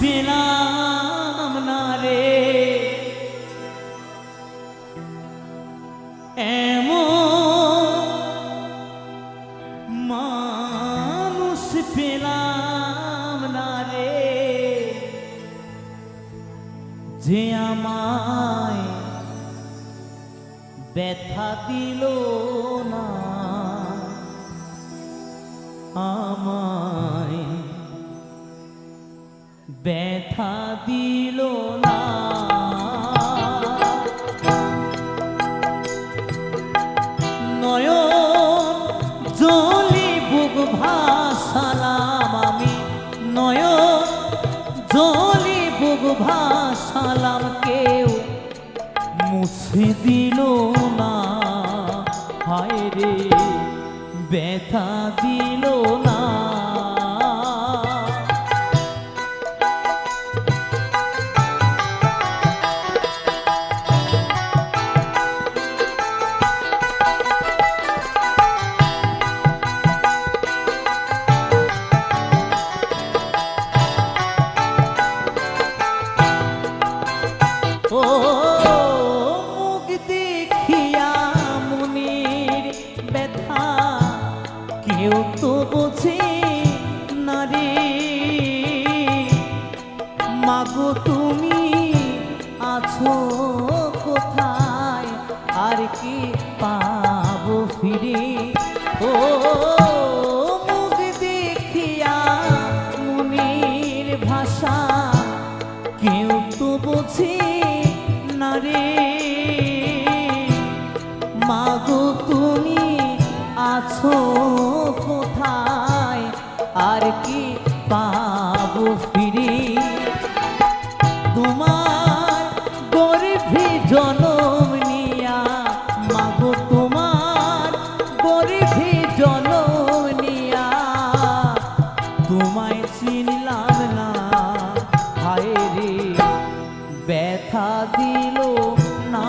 পেলাম না রে। এমন মানুষ পেলাম না রে যে আমায় ব্যথা দিল না। আমায় ব্যথা দিল না। নয়ন জলি বুক ভাসালাম আমি। নয়ন জলি বুক ভাসালাম কেউ মুছে দিল না। হায় রে, ব্যথা দিল না। কেউ তো বোঝে না মাগো, তুমি আছো কোথায়? আর কি পাবো ফিরে? ও মুখ দেখিয়া মনের ভাষা কেউ তো বোঝে না মাগো, তুমি আছো কি পাবো ফিরে? তোমার গরিবী জনম নিয়া, মাগো তোমার গরিবী জনম নিয়া। তোমায় চিনলাম না, হায় রে, ব্যথা দিল না